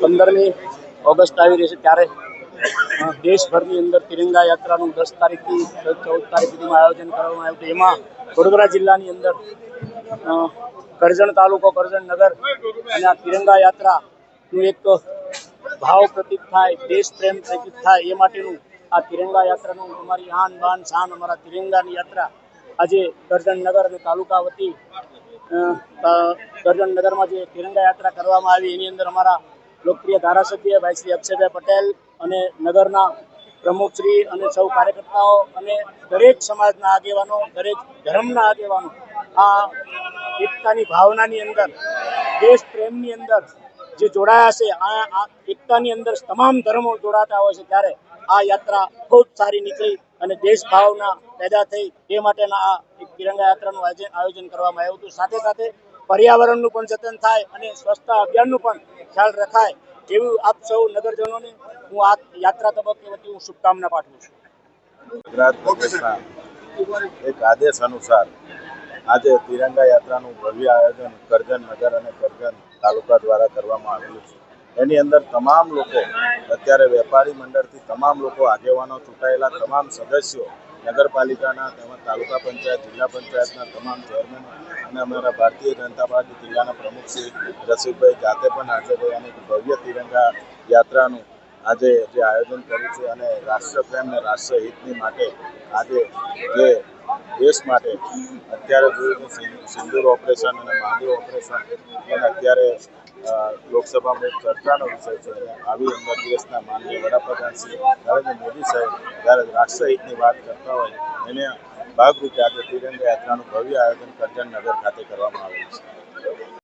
પંદરમી ઓગસ્ટ આવી રહી છે ત્યારે દેશભરની અંદર તિરંગા યાત્રાનું દસ તારીખથી ચૌદ તારીખ સુધીમાં આયોજન કરવામાં આવ્યું હતું. એમાં વડોદરા જિલ્લાની અંદર કરજણ તાલુકો, કરજણ નગર અને આ તિરંગા યાત્રાનું એક ભાવ પ્રતીક થાય, દેશ પ્રેમ પ્રતિક થાય એ માટેનું આ તિરંગા યાત્રાનું અમારી આન બાન શાન, અમારા તિરંગાની યાત્રા આજે કરજણ નગર અને તાલુકા વતી કરજણ નગરમાં જે તિરંગા યાત્રા કરવામાં આવી, એની અંદર અમારા લોકપ્રિય ધારાસભ્ય ભાઈ શ્રી અક્ષયભાઈ પટેલ અને નગરના પ્રમુખશ્રી અને સૌ કાર્યકર્તાઓ અને દરેક સમાજના આગેવાનો, દરેક ધર્મના આગેવાનો, આ એકતાની ભાવનાની અંદર, દેશ પ્રેમની અંદર જે જોડાયા છે, આ એકતાની અંદર તમામ ધર્મો જોડાતા હોય છે, ત્યારે આ યાત્રા ખૂબ સારી નીકળી અને દેશ ભાવના પેદા થઈ, એ માટેના આ તિરંગા યાત્રાનું આયોજન આયોજન કરવામાં આવ્યું હતું. સાથે સાથે પર્યાવરણનું પણ જતન થાય અને સ્વચ્છતા અભિયાનનું પણ ખ્યાલ રખાય એવું આપ સૌ નગરજનોને હું આ યાત્રા તબક્કે વતી હું શુભકામના પાઠવું છું. ગુજરાત પ્રદેશના એક આદેશ અનુસાર આજે તિરંગા યાત્રાનું ભવ્ય આયોજન કરજણ નગર અને કરજણ તાલુકા દ્વારા કરવામાં આવેલું છે. એની અંદર તમામ લોકો અત્યારે વેપારી મંડળથી તમામ લોકો આગેવાનો ચૂંટાયેલા તમામ સદસ્યો નગરપાલિકાના તેમજ તાલુકા પંચાયત, જિલ્લા પંચાયતના તમામ ચેરમેન અને અમારા ભારતીય જનતા પાર્ટી જિલ્લાના પ્રમુખ શ્રી રસિકભાઈ જાતે પણ હાજર અને ભવ્ય તિરંગા યાત્રાનું આજે જે આયોજન કર્યું છે અને રાષ્ટ્રપ્રેમ અને રાષ્ટ્રહિતની માટે આજે જે દેશ માટે અત્યારે જોયું સિંદૂર ઓપરેશન અને મહાદેવ ઓપરેશન પણ અત્યારે લોકસભામાં એક ચર્ચાનો વિષય છે. આવી અંદર દેશના માનનીય વડાપ્રધાન શ્રી નરેન્દ્ર મોદી સાહેબ જ્યારે રાષ્ટ્રહિતની વાત કરતા હોય, એને ભાગરૂપે આજે તિરંગા યાત્રાનું ભવ્ય આયોજન કરજણનગર ખાતે કરવામાં આવેલું છે.